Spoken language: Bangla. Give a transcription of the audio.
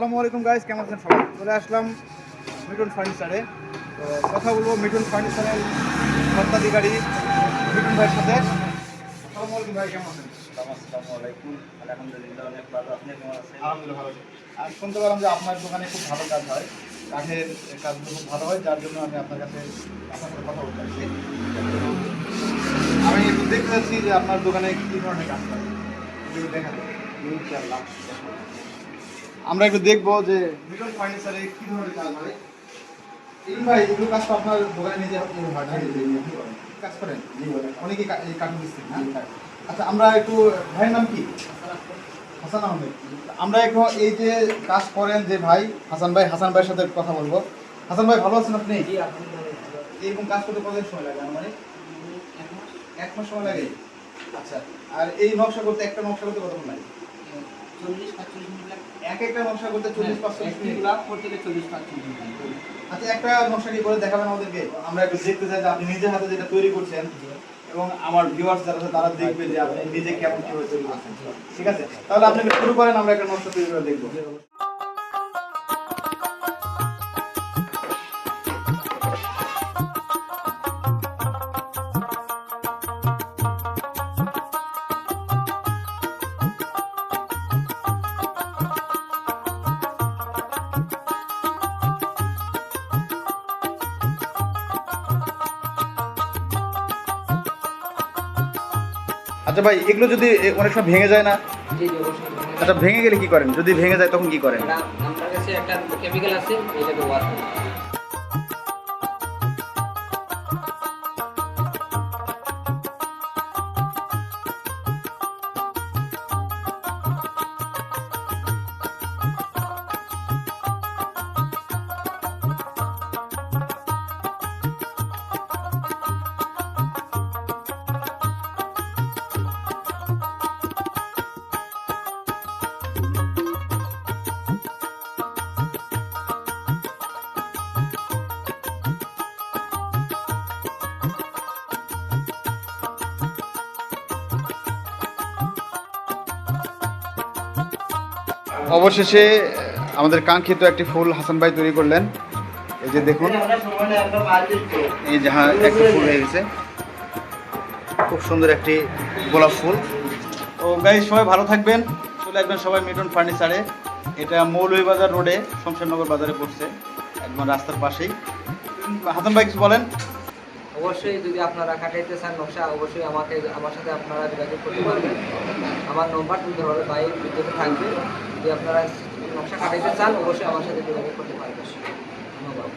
আসসালামু আলাইকুম গাইস কেমন আছেন সবাই? চলে আসলাম মিটন ফার্নিচারে তো কথা বলব মিটন ফার্নিচারের সত্ত্বাধিকারী মিটন ভাইয়ের সাথে। আসসালামু আলাইকুম ভাই কেমন আছেন? আসসালামু আলাইকুম। আলহামদুলিল্লাহ অনেক ভালো। আপনি কেমন আছেন? আলহামদুলিল্লাহ ভালো আছি। আর শুনতে পেলাম যে আপনার দোকানে খুব ভালো কাজ হয়। কাঠের কাজগুলো খুব ভালো হয় যার জন্য আমি আপনার কাছে আপনার সাথে কথা বলতে আমি একটু দেখতে চাচ্ছি যে আপনার দোকানে কী ধরনের কাজ হয়। দেখা ইনশাআল্লাহ। আমরা একটু দেখব যে মিটন ফার্নিচারে কি ধরনের কাজ হয়। এই ভাই এগুলো কাজ তো আপনার দোকানে নিজে হয় না? কাজ করেন? অনেকে কা- এই কাঠ মিস্ত্রি না? আচ্ছা আমরা একটু ভাইয়ের নাম কি? হাসান আহমেদ। আমরা একটু এই যে কাজ করেন যে ভাই হাসান ভাই হাসান ভাইয়ের সাথে কথা বলব। হাসান ভাই ভালো আছেন আপনি? এরকম কাজ করতে কতদিন সময় লাগে মানে এক মাস। সময় লাগে? আচ্ছা আর এই নকশা করতে একটা নকশা করতে কতক্ষণ লাগে? চল্লিশ পাঁচচল্লিশ মিনিট লাগে এক একটা নকশা করতে চল্লিশ পাঁচচল্লিশ মিনিট। একগুলা করতে গেলে চল্লিশ পাঁচচল্লিশ মিনিট। আচ্ছা একটা নকশা কি করে দেখাবেন আমাদেরকে? আমরা একটু দেখতে চাই যে আপনি নিজের হাতে যেটা তৈরি করছেন এবং আমার ভিউয়ার্স যারা আছে তারা দেখবে যে আপনি নিজে কেমন কীভাবে তৈরি করছেন। ঠিক আছে? তাহলে আপনি শুরু করেন আমরা একটা নকশা তৈরি করে দেখব। আচ্ছা ভাই এগুলো যদি অনেক সময় ভেঙে যায় না? আচ্ছা ভেঙে গেলে কি করেন? যদি ভেঙে যায় তখন কি করেন? আমার কাছে একটা কেমিক্যাল আছে এটা ব্যবহার অবশেষে আমাদের কাঙ্ক্ষিত একটি ফুল হাসান ভাই তৈরি করলেন। এই যে দেখুন, এই যাহা একটা ফুল হয়ে গেছে। খুব সুন্দর একটি গোলাপ ফুল। তো গাই সবাই ভালো থাকবেন। চলে আসবেন সবাই মিটন ফার্নিচারে এটা মৌলভীবাজার রোডে শমশেরনগর বাজারে পড়ছে, একদম রাস্তার পাশেই। হাসান ভাই কিছু বলেন? অবশ্যই যদি আপনারা কাটাইতে চান নকশা, অবশ্যই আমাকে, আমার সাথে আপনারা যোগাযোগ করতে পারবেন। আমার নম্বর তুলতে হবে বাই ভিডিওতে থাকবে। যদি আপনারা নকশা কাটাইতে চান, অবশ্যই আমার সাথে যোগাযোগ করতে পারবেন। ধন্যবাদ।